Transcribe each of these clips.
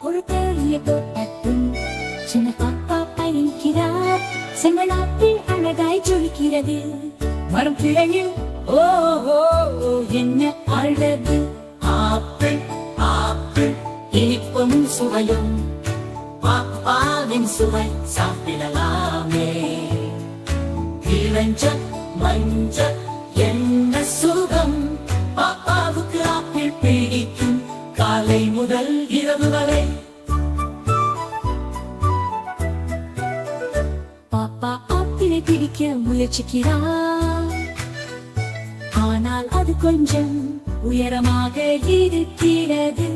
ஒரு பெரிய தோட்டத்தும் சின்ன பாப்பா பயணிக்கிறார். செங்கலாப்பில் அழகாய் ஜொலிக்கிறது மரம் கிளையில் ஓ ஓ, ஓ, என்ன அழகு. ஆப்பிள் ஆப்பிள் இனிப்பும் சுவையும். பாப்பாவின் சுவை சாப்பிடலாமே. இளஞ்ச மஞ்ச என்ன சுகம். பாப்பாவுக்கு ஆப்பிள் பிடிக்கும். காலை முதல் இரவு வரை பிடிக்க முயற்சிக்கிறார் ஆனால் அது கொஞ்சம் உயரமாக இருக்கிறது.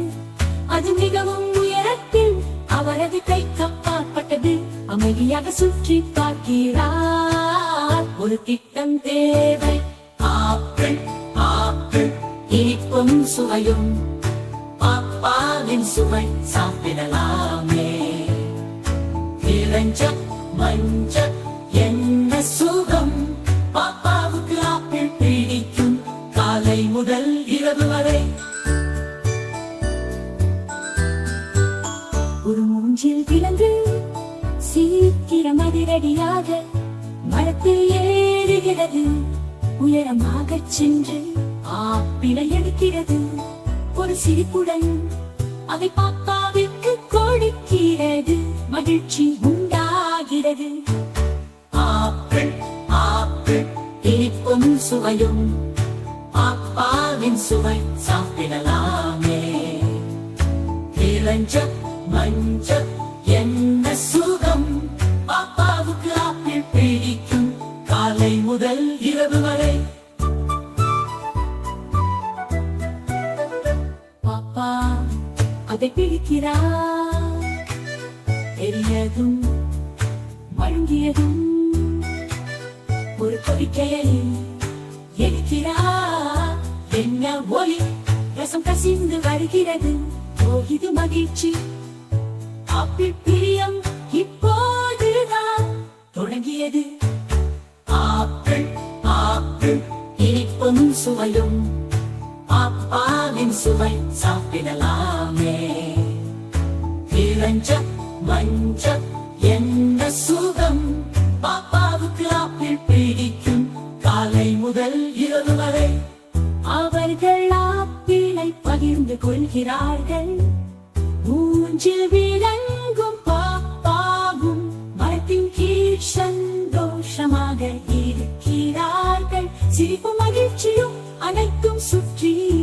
அது மிகவும் உயரத்தில் அவரது கை கப்பாற்பட்டது. அமைதியாக சுற்றி பார்க்கிறார். ஒரு திட்டம் தேவை. ஆப்பிள் ஆப்பிள் இனிப்பும் சுவையும். பாப்பாவின் சுவை சாப்பிடலாமே. இளஞ்ச மஞ்ச என் காலை முதல் இரவு வரை. ஒரு மூஞ்சில் விலங்கு சீக்கிரம் அதிரடியாக மரத்தில் ஏறுகிறது. உயரமாக சென்று ஆப்பிளை எடுக்கிறது. ஒரு சிரிப்புடன் அதை பாப்பாவிற்கு கொடுக்கிறது. மகிழ்ச்சி உண்டாகிறது. ஆப்பிள் ஆப்பிள் இனிப்பும் சுவையும். அப்பாவின் சுவை சாப்பிடலாமே. இளஞ்ச மஞ்ச என்ன சுகம்? அப்பாவுக்கு ஆப்பிள் பிடிக்கும். காலை முதல் இரவு வரை. பாப்பா அதை பிடிக்கிறா? பெரியதும் மழுங்கியதும் ஒரு கொடிக்கையை எடுக்கிறார் என்ன ஒளி ரசம் கசிந்து வருகிறது. ஓ இது மகிழ்ச்சி. அப்பி பிரியம் இப்போதுதான் தொடங்கியது. ஆப்பிள் ஆப்பிள் இனிப்பும் சுவையும். அப்பாவின் சுவை சாப்பிடலாமே. இளஞ்ச மஞ்ச என்ன சுகம். பாப்பாவுக்கு ஆப்பிள் பிடிக்கும் காலை முதல் இரவு வரை. அவர்கள் ஆப்பிளை பகிர்ந்து கொள்கிறார்கள். மூஞ்சில் விளங்கும் பாப்பாவும் மரத்தின் கீழ் சந்தோஷமாக இருக்கிறார்கள். சிரிப்பு மகிழ்ச்சியும் அனைத்தும் சுற்றி